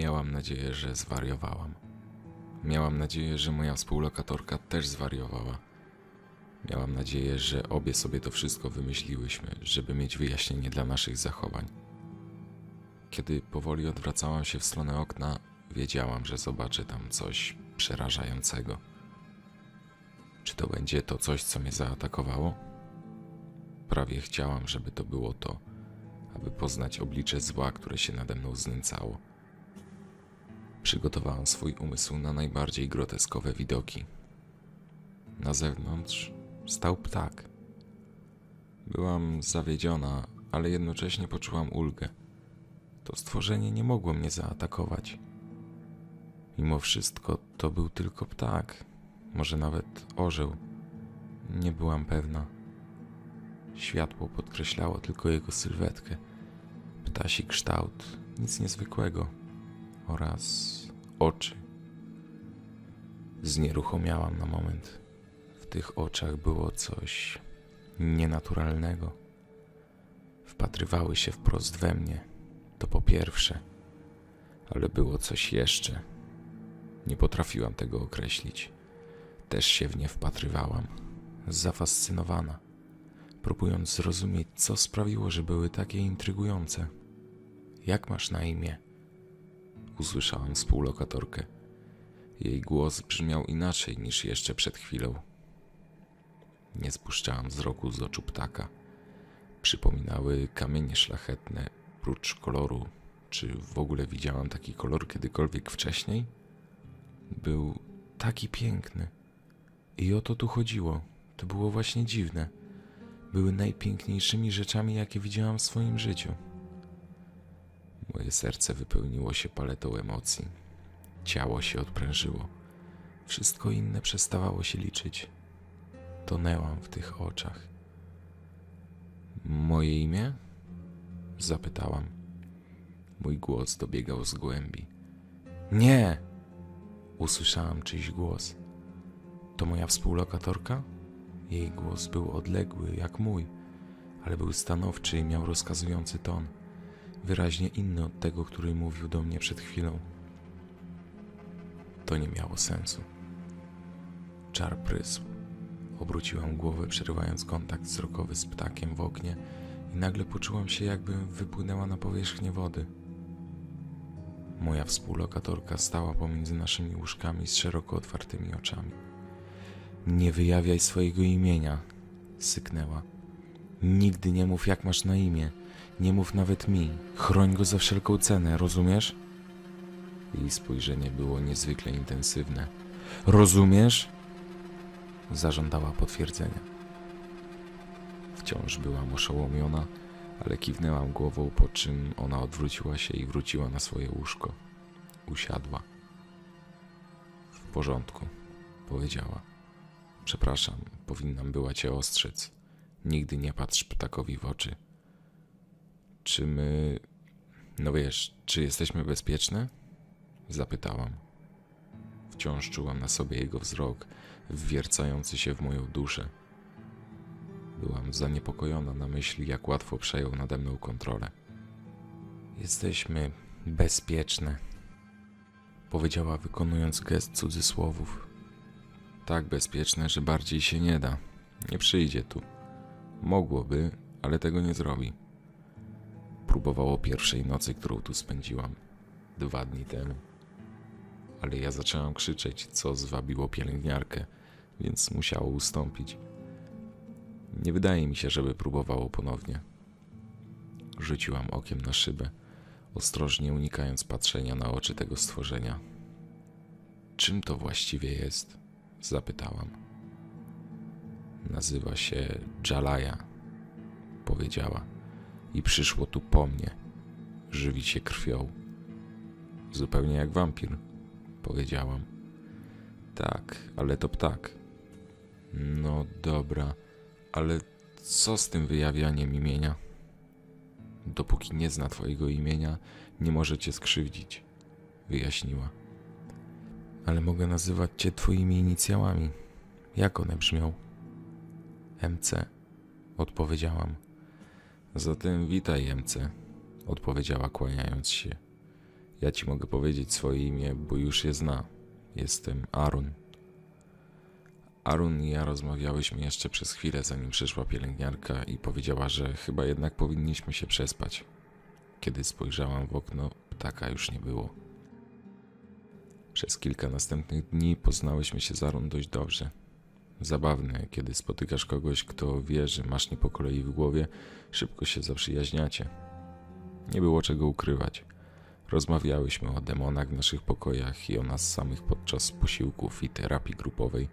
Miałam nadzieję, że zwariowałam. Miałam nadzieję, że moja współlokatorka też zwariowała. Miałam nadzieję, że obie sobie to wszystko wymyśliłyśmy, żeby mieć wyjaśnienie dla naszych zachowań. Kiedy powoli odwracałam się w stronę okna, wiedziałam, że zobaczę tam coś przerażającego. Czy to będzie to coś, co mnie zaatakowało? Prawie chciałam, żeby to było to, aby poznać oblicze zła, które się nade mną znęcało. Przygotowałam swój umysł na najbardziej groteskowe widoki. Na zewnątrz stał ptak. Byłam zawiedziona, ale jednocześnie poczułam ulgę. To stworzenie nie mogło mnie zaatakować. Mimo wszystko to był tylko ptak, może nawet orzeł. Nie byłam pewna. Światło podkreślało tylko jego sylwetkę. Ptasi kształt, nic niezwykłego. Oraz oczy. Znieruchomiałam na moment. W tych oczach było coś nienaturalnego. Wpatrywały się wprost we mnie. To po pierwsze, ale było coś jeszcze. Nie potrafiłam tego określić. Też się w nie wpatrywałam, zafascynowana, próbując zrozumieć, co sprawiło, że były takie intrygujące. Jak masz na imię? Usłyszałam współlokatorkę. Jej głos brzmiał inaczej niż jeszcze przed chwilą. Nie spuszczałam wzroku z oczu ptaka. Przypominały kamienie szlachetne, prócz koloru. Czy w ogóle widziałam taki kolor kiedykolwiek wcześniej? Był taki piękny. I o to tu chodziło. To było właśnie dziwne. Były najpiękniejszymi rzeczami, jakie widziałam w swoim życiu. Moje serce wypełniło się paletą emocji. Ciało się odprężyło. Wszystko inne przestawało się liczyć. Tonęłam w tych oczach. Moje imię? Zapytałam. Mój głos dobiegał z głębi. Nie! Usłyszałam czyjś głos. To moja współlokatorka? Jej głos był odległy, jak mój, ale był stanowczy i miał rozkazujący ton, wyraźnie inny od tego, który mówił do mnie przed chwilą. To nie miało sensu. Czar prysł. Obróciłam głowę, przerywając kontakt wzrokowy z ptakiem w oknie i nagle poczułam się, jakbym wypłynęła na powierzchnię wody. Moja współlokatorka stała pomiędzy naszymi łóżkami z szeroko otwartymi oczami. Nie wyjawiaj swojego imienia, syknęła. Nigdy nie mów, jak masz na imię. Nie mów nawet mi. Chroń go za wszelką cenę, rozumiesz? Jej spojrzenie było niezwykle intensywne. Rozumiesz? Zażądała potwierdzenia. Wciąż byłam oszołomiona, ale kiwnęłam głową, po czym ona odwróciła się i wróciła na swoje łóżko. Usiadła. W porządku, powiedziała. Przepraszam, powinnam była cię ostrzec. Nigdy nie patrz ptakowi w oczy. Czy my. No wiesz, czy jesteśmy bezpieczne? Zapytałam. Wciąż czułam na sobie jego wzrok, wwiercający się w moją duszę. Byłam zaniepokojona na myśli, jak łatwo przejął nade mną kontrolę. Jesteśmy bezpieczne, powiedziała, wykonując gest cudzysłowów. Tak bezpieczne, że bardziej się nie da. Nie przyjdzie tu. Mogłoby, ale tego nie zrobi. Próbowało pierwszej nocy, którą tu spędziłam. Dwa dni temu. Ale ja zaczęłam krzyczeć, co zwabiło pielęgniarkę, więc musiało ustąpić. Nie wydaje mi się, żeby próbowało ponownie. Rzuciłam okiem na szybę, ostrożnie unikając patrzenia na oczy tego stworzenia. Czym to właściwie jest? Zapytałam. Nazywa się Jalaya, powiedziała, i przyszło tu po mnie. Żywi się krwią. Zupełnie jak wampir, powiedziałam. Tak, ale to ptak. No dobra, ale co z tym wyjawianiem imienia? Dopóki nie zna twojego imienia, nie może cię skrzywdzić, wyjaśniła. Ale mogę nazywać cię twoimi inicjałami. Jak one brzmią? MC, odpowiedziałam. Zatem witaj, MC, odpowiedziała kłaniając się. Ja ci mogę powiedzieć swoje imię, bo już je zna. Jestem Aaron. Aaron i ja rozmawiałyśmy jeszcze przez chwilę, zanim przyszła pielęgniarka i powiedziała, że chyba jednak powinniśmy się przespać. Kiedy spojrzałam w okno, ptaka już nie było. Przez kilka następnych dni poznałyśmy się z Aaron dość dobrze. Zabawne, kiedy spotykasz kogoś, kto wie, że masz nie po kolei w głowie, szybko się zaprzyjaźniacie. Nie było czego ukrywać. Rozmawiałyśmy o demonach w naszych pokojach i o nas samych podczas posiłków i terapii grupowej.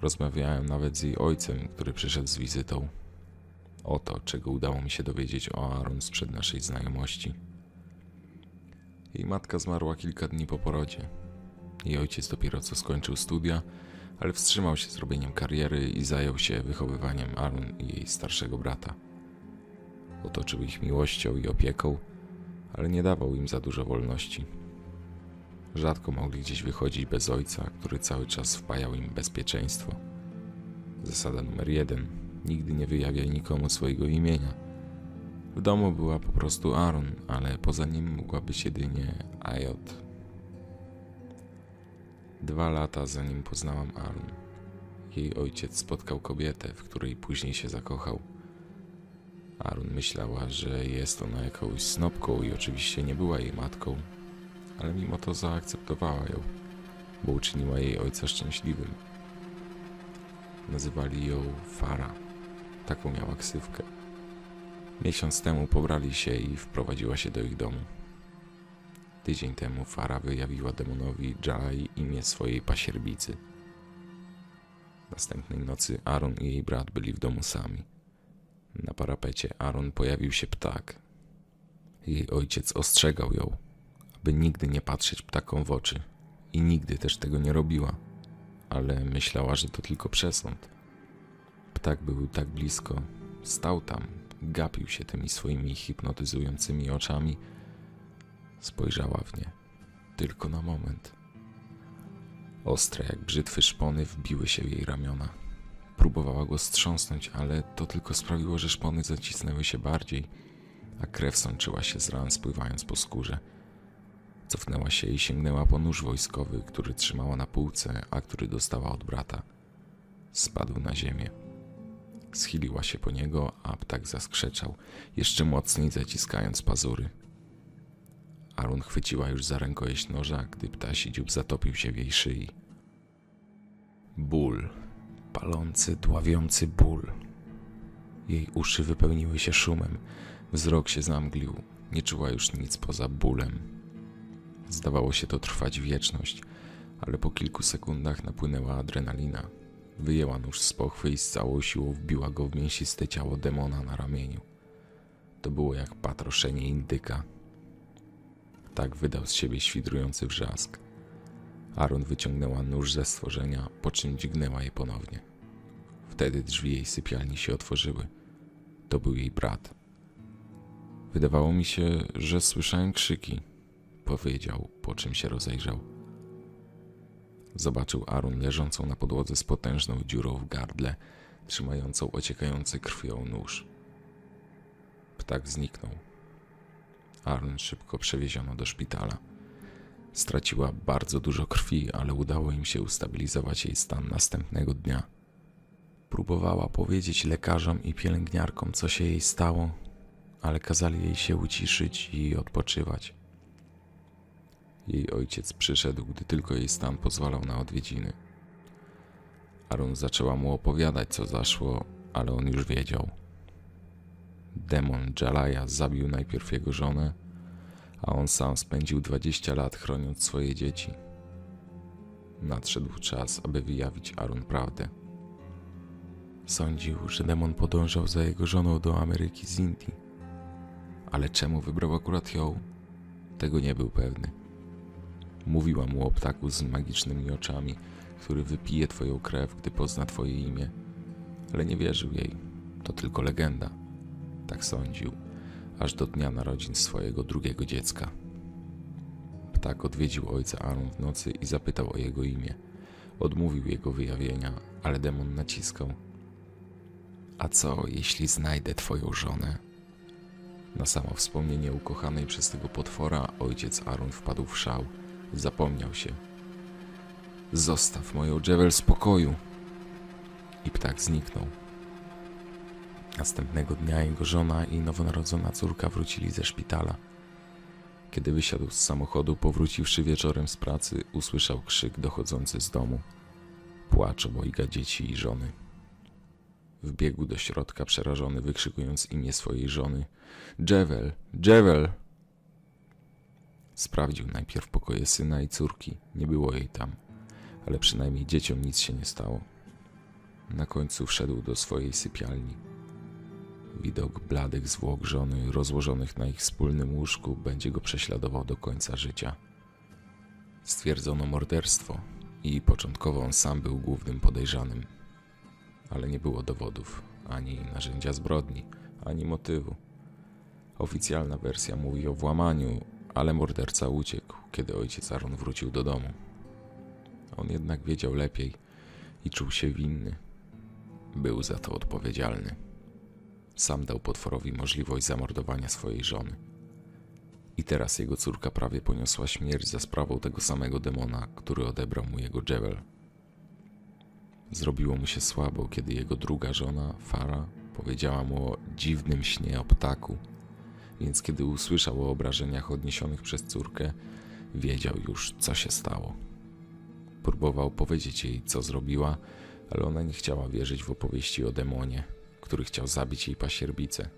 Rozmawiałem nawet z jej ojcem, który przyszedł z wizytą. O to, czego udało mi się dowiedzieć o Aaron sprzed naszej znajomości. Jej matka zmarła kilka dni po porodzie. Jej ojciec dopiero co skończył studia, ale wstrzymał się z robieniem kariery i zajął się wychowywaniem Aaron i jej starszego brata. Otoczył ich miłością i opieką, ale nie dawał im za dużo wolności. Rzadko mogli gdzieś wychodzić bez ojca, który cały czas wpajał im bezpieczeństwo. Zasada numer jeden: nigdy nie wyjawiaj nikomu swojego imienia. W domu była po prostu Aaron, ale poza nim mogła być jedynie Ajot. Dwa lata zanim poznałam Aaron, jej ojciec spotkał kobietę, w której później się zakochał. Aaron myślała, że jest ona jakąś snopką i oczywiście nie była jej matką, ale mimo to zaakceptowała ją, bo uczyniła jej ojca szczęśliwym. Nazywali ją Fara, taką miała ksywkę. Miesiąc temu pobrali się i wprowadziła się do ich domu. Tydzień temu Fara wyjawiła demonowi Jai imię swojej pasierbicy. Następnej nocy Aaron i jej brat byli w domu sami. Na parapecie Aaron pojawił się ptak. Jej ojciec ostrzegał ją, aby nigdy nie patrzeć ptakom w oczy i nigdy też tego nie robiła, ale myślała, że to tylko przesąd. Ptak był tak blisko, stał tam, gapił się tymi swoimi hipnotyzującymi oczami. Spojrzała w nie, tylko na moment. Ostre jak brzytwy szpony wbiły się w jej ramiona. Próbowała go strząsnąć, ale to tylko sprawiło, że szpony zacisnęły się bardziej, a krew sączyła się z ran, spływając po skórze. Cofnęła się i sięgnęła po nóż wojskowy, który trzymała na półce, a który dostała od brata. Spadł na ziemię. Schiliła się po niego, a ptak zaskrzeczał, jeszcze mocniej zaciskając pazury. Arun chwyciła już za rękojeść noża, gdy ptasi dziób zatopił się w jej szyi. Ból, palący, dławiący ból. Jej uszy wypełniły się szumem, wzrok się zamglił, nie czuła już nic poza bólem. Zdawało się to trwać wieczność, ale po kilku sekundach napłynęła adrenalina. Wyjęła nóż z pochwy i z całą siłą wbiła go w mięsiste ciało demona na ramieniu. To było jak patroszenie indyka. Tak wydał z siebie świdrujący wrzask. Aaron wyciągnęła nóż ze stworzenia, po czym dźgnęła je ponownie. Wtedy drzwi jej sypialni się otworzyły. To był jej brat. Wydawało mi się, że słyszałem krzyki, powiedział, po czym się rozejrzał. Zobaczył Arun leżącą na podłodze z potężną dziurą w gardle, trzymającą ociekający krwią nóż. Ptak zniknął. Arun szybko przewieziono do szpitala. Straciła bardzo dużo krwi, ale udało im się ustabilizować jej stan następnego dnia. Próbowała powiedzieć lekarzom i pielęgniarkom, co się jej stało, ale kazali jej się uciszyć i odpoczywać. Jej ojciec przyszedł, gdy tylko jej stan pozwalał na odwiedziny. Arun zaczęła mu opowiadać, co zaszło, ale on już wiedział. Demon Jalaya zabił najpierw jego żonę, a on sam spędził 20 lat chroniąc swoje dzieci. Nadszedł czas, aby wyjawić Arun prawdę. Sądził, że demon podążał za jego żoną do Ameryki z Indii. Ale czemu wybrał akurat ją? Tego nie był pewny. Mówiła mu o ptaku z magicznymi oczami, który wypije twoją krew, gdy pozna twoje imię. Ale nie wierzył jej. To tylko legenda. Tak sądził, aż do dnia narodzin swojego drugiego dziecka. Ptak odwiedził ojca Aaron w nocy i zapytał o jego imię. Odmówił jego wyjawienia, ale demon naciskał. A co, jeśli znajdę twoją żonę? Na samo wspomnienie ukochanej przez tego potwora ojciec Aaron wpadł w szał. Zapomniał się. Zostaw moją Jewel w spokoju. I ptak zniknął. Następnego dnia jego żona i nowonarodzona córka wrócili ze szpitala. Kiedy wysiadł z samochodu, powróciwszy wieczorem z pracy, usłyszał krzyk dochodzący z domu. Płacz obojga dzieci i żony. Wbiegł do środka przerażony, wykrzykując imię swojej żony. Jewel, Jewel! Sprawdził najpierw pokoje syna i córki. Nie było jej tam, ale przynajmniej dzieciom nic się nie stało. Na końcu wszedł do swojej sypialni. Widok bladych zwłok żony rozłożonych na ich wspólnym łóżku będzie go prześladował do końca życia. Stwierdzono morderstwo i początkowo on sam był głównym podejrzanym. Ale nie było dowodów, ani narzędzia zbrodni, ani motywu. Oficjalna wersja mówi o włamaniu, ale morderca uciekł, kiedy ojciec Aaron wrócił do domu. On jednak wiedział lepiej i czuł się winny. Był za to odpowiedzialny. Sam dał potworowi możliwość zamordowania swojej żony. I teraz jego córka prawie poniosła śmierć za sprawą tego samego demona, który odebrał mu jego Jewel. Zrobiło mu się słabo, kiedy jego druga żona, Fara, powiedziała mu o dziwnym śnie o ptaku, więc kiedy usłyszał o obrażeniach odniesionych przez córkę, wiedział już, co się stało. Próbował powiedzieć jej, co zrobiła, ale ona nie chciała wierzyć w opowieści o demonie, który chciał zabić jej pasierbicę.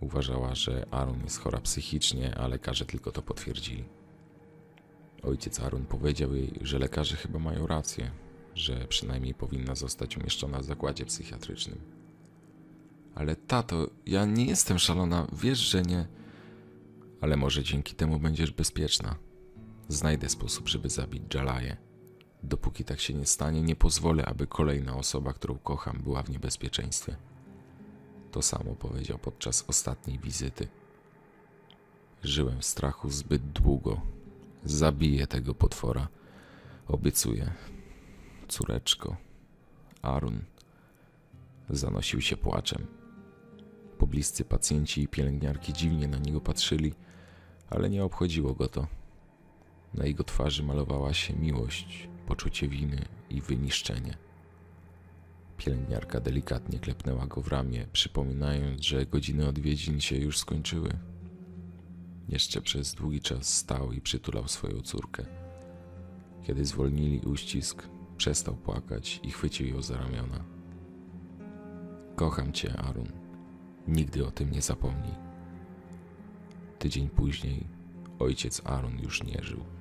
Uważała, że Aaron jest chora psychicznie, a lekarze tylko to potwierdzili. Ojciec Aaron powiedział jej, że lekarze chyba mają rację, że przynajmniej powinna zostać umieszczona w zakładzie psychiatrycznym. Ale tato, ja nie jestem szalona, wiesz, że nie. Ale może dzięki temu będziesz bezpieczna. Znajdę sposób, żeby zabić Jalaję. Dopóki tak się nie stanie, nie pozwolę, aby kolejna osoba, którą kocham, była w niebezpieczeństwie. To samo powiedział podczas ostatniej wizyty. Żyłem w strachu zbyt długo. Zabiję tego potwora. Obiecuję. Córeczko. Arun. Zanosił się płaczem. Pobliscy pacjenci i pielęgniarki dziwnie na niego patrzyli, ale nie obchodziło go to. Na jego twarzy malowała się miłość, poczucie winy i wyniszczenie. Pielęgniarka delikatnie klepnęła go w ramię, przypominając, że godziny odwiedzin się już skończyły. Jeszcze przez długi czas stał i przytulał swoją córkę. Kiedy zwolnili uścisk, przestał płakać i chwycił ją za ramiona. Kocham cię, Arun. Nigdy o tym nie zapomnij. Tydzień później ojciec Aaron już nie żył.